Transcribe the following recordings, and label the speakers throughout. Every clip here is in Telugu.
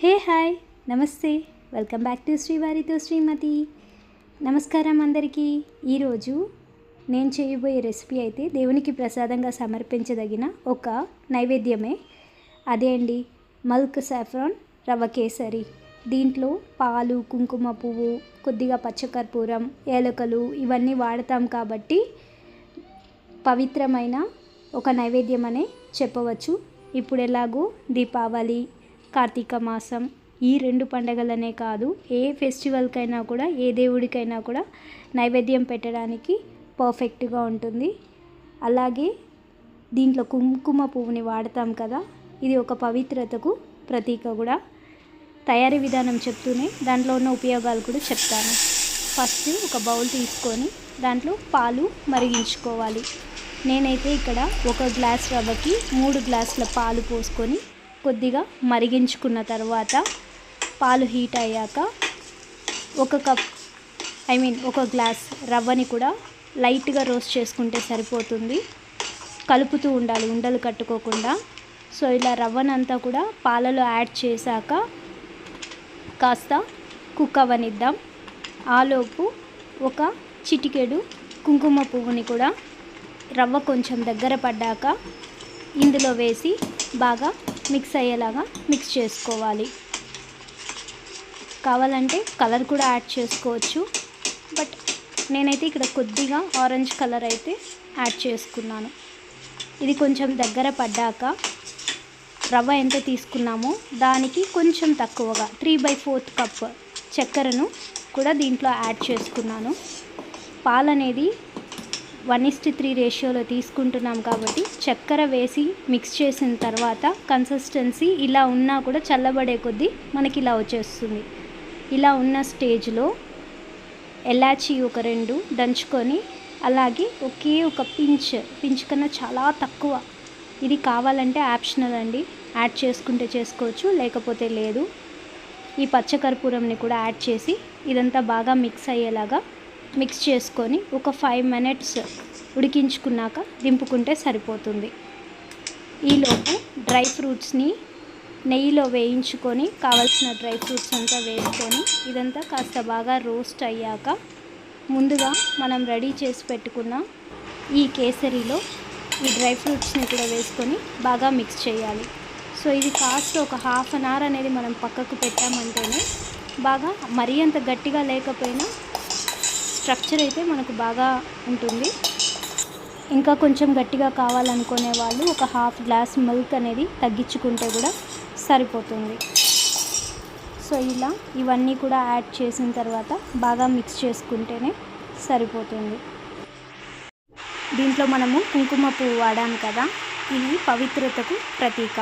Speaker 1: హే హాయ్ నమస్తే. వెల్కమ్ బ్యాక్ టు శ్రీవారితో శ్రీమతి. నమస్కారం అందరికీ. ఈరోజు నేను చేయబోయే రెసిపీ అయితే దేవునికి ప్రసాదంగా సమర్పించదగిన ఒక నైవేద్యమే. అదే అండి మల్క్ సాఫ్రాన్ రవ్వ కేసరి. దీంట్లో పాలు కుంకుమ పువ్వు కొద్దిగా పచ్చకర్పూరం ఏలకలు ఇవన్నీ వాడతాం కాబట్టి పవిత్రమైన ఒక నైవేద్యం అనే చెప్పవచ్చు. ఇప్పుడు ఎలాగో దీపావళి కార్తీక మాసం ఈ రెండు పండగలనే కాదు ఏ ఫెస్టివల్కైనా కూడా ఏ దేవుడికైనా కూడా నైవేద్యం పెట్టడానికి పర్ఫెక్ట్గా ఉంటుంది. అలాగే దీంట్లో కుంకుమ పువ్వుని వాడతాం కదా ఇది ఒక పవిత్రతకు ప్రతీక కూడా. తయారీ విధానం చెప్తూనే దాంట్లో ఉన్న ఉపయోగాలు కూడా చెప్తాను. ఫస్ట్ ఒక బౌల్ తీసుకొని దాంట్లో పాలు మరిగించుకోవాలి. నేనైతే ఇక్కడ ఒక గ్లాస్ రవ్వకి మూడు గ్లాసుల పాలు పోసుకొని కొద్దిగా మరిగించుకున్న తర్వాత పాలు హీట్ అయ్యాక ఒక కప్ ఐ మీన్ ఒక గ్లాస్ రవ్వని కూడా లైట్గా రోస్ట్ చేసుకుంటే సరిపోతుంది. కలుపుతూ ఉండాలి ఉండలు కట్టుకోకుండా. సో ఇలా రవ్వనంతా కూడా పాలలో యాడ్ చేశాక కాస్త కుక్ అవ్వనిద్దాం ఆలోపు ఒక చిటికెడు కుంకుమ పువ్వుని కూడా రవ్వ కొంచెం దగ్గర పడ్డాక ఇందులో వేసి బాగా మిక్స్ అయ్యేలాగా మిక్స్ చేసుకోవాలి. కావాలంటే కలర్ కూడా యాడ్ చేసుకోవచ్చు. బట్ నేనైతే ఇక్కడ కొద్దిగా ఆరెంజ్ కలర్ అయితే యాడ్ చేసుకున్నాను. ఇది కొంచెం దగ్గర పడ్డాక రవ్వ ఎంత తీసుకున్నామో దానికి కొంచెం తక్కువగా త్రీ బై ఫోర్త్ కప్ చక్కెరను కూడా దీంట్లో యాడ్ చేసుకున్నాను. పాలు అనేది వన్ ఇస్ట్ త్రీ రేషియోలో తీసుకుంటున్నాం కాబట్టి చక్కెర వేసి మిక్స్ చేసిన తర్వాత కన్సిస్టెన్సీ ఇలా ఉన్నా కూడా చల్లబడే కొద్దీ మనకి ఇలా వచ్చేస్తుంది. ఇలా ఉన్న స్టేజ్లో ఎలాచి ఒక రెండు దంచుకొని అలాగే ఒకే ఒక పించ్ పించ్ కన్నా చాలా తక్కువ. ఇది కావాలంటే ఆప్షనల్ అండి. యాడ్ చేసుకుంటే చేసుకోవచ్చు లేకపోతే లేదు. ఈ పచ్చకర్పూరంని కూడా యాడ్ చేసి ఇదంతా బాగా మిక్స్ అయ్యేలాగా మిక్స్ చేసుకొని ఒక ఫైవ్ మినిట్స్ ఉడికించుకున్నాక దింపుకుంటే సరిపోతుంది. ఈలోపు డ్రై ఫ్రూట్స్ని నెయ్యిలో వేయించుకొని కావలసిన డ్రై ఫ్రూట్స్ అంతా వేసుకొని ఇదంతా కాస్త బాగా రోస్ట్ అయ్యాక ముందుగా మనం రెడీ చేసి పెట్టుకున్న ఈ కేసరిలో ఈ డ్రై ఫ్రూట్స్ని కూడా వేసుకొని బాగా మిక్స్ చేయాలి. సో ఇది కాస్త ఒక హాఫ్ అన్ అవర్ అనేది మనం పక్కకు పెట్టామంటేనే బాగా మరీ అంత గట్టిగా లేకపోయినా స్ట్రక్చర్ అయితే మనకు బాగా ఉంటుంది. ఇంకా కొంచెం గట్టిగా కావాలనుకునే వాళ్ళు ఒక హాఫ్ గ్లాస్ మిల్క్ అనేది తగ్గించుకుంటే కూడా సరిపోతుంది. సో ఇలా ఇవన్నీ కూడా యాడ్ చేసిన తర్వాత బాగా మిక్స్ చేసుకుంటేనే సరిపోతుంది. దీంట్లో మనము కుంకుమ పువ్వు వాడాము కదా ఇది పవిత్రతకు ప్రతీక.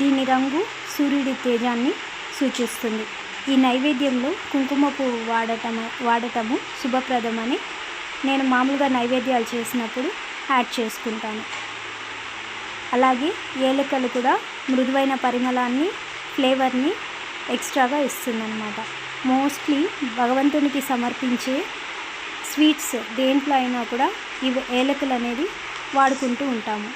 Speaker 1: దీని రంగు సూర్యుడి తేజాన్ని సూచిస్తుంది. ఈ నైవేద్యంలో కుంకుమ పువ్వు వాడటం వాడటము శుభప్రదమని నేను మామూలుగా నైవేద్యాలు చేసినప్పుడు యాడ్ చేసుకుంటాను. అలాగే ఏలకలు కూడా మృదువైన పరిమళాన్ని ఫ్లేవర్ని ఎక్స్ట్రాగా ఇస్తుందన్నమాట. మోస్ట్లీ భగవంతునికి సమర్పించే స్వీట్స్ దేంట్లో అయినా కూడా ఇవి ఏలకలు అనేది వాడుకుంటూ ఉంటాము.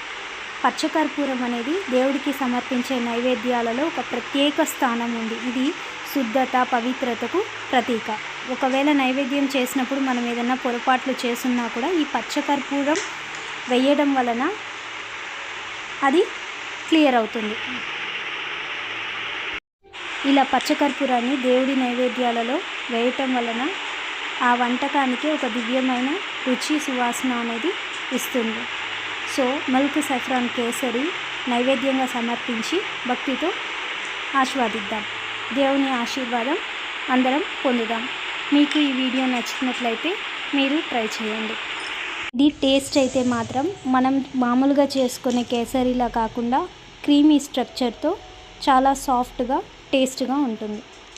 Speaker 1: పచ్చకర్పూరం అనేది దేవుడికి సమర్పించే నైవేద్యాలలో ఒక ప్రత్యేక స్థానం ఉంది. ఇది శుద్ధత పవిత్రతకు ప్రతీక. ఒకవేళ నైవేద్యం చేసినప్పుడు మనం ఏదైనా పొరపాట్లు చేస్తున్నా కూడా ఈ పచ్చకర్పూరం వేయడం వలన అది క్లియర్ అవుతుంది. ఇలా పచ్చకర్పూరాన్ని దేవుడి నైవేద్యాలలో వేయటం వలన ఆ వంటకానికి ఒక దివ్యమైన రుచి సువాసన అనేది ఇస్తుంది. సో మల్క్ సఫ్రాన్ కేసరి నైవేద్యంగా సమర్పించి భక్తితో ఆస్వాదిద్దాం. దేవుని ఆశీర్వాదం అందరం పొందుదాం. మీకు ఈ వీడియో నచ్చినట్లయితే మీరు ట్రై చేయండి. ఇది టేస్ట్ అయితే మాత్రం మనం మామూలుగా చేసుకునే కేసరిలా కాకుండా క్రీమీ స్ట్రక్చర్తో చాలా సాఫ్ట్గా టేస్ట్గా ఉంటుంది.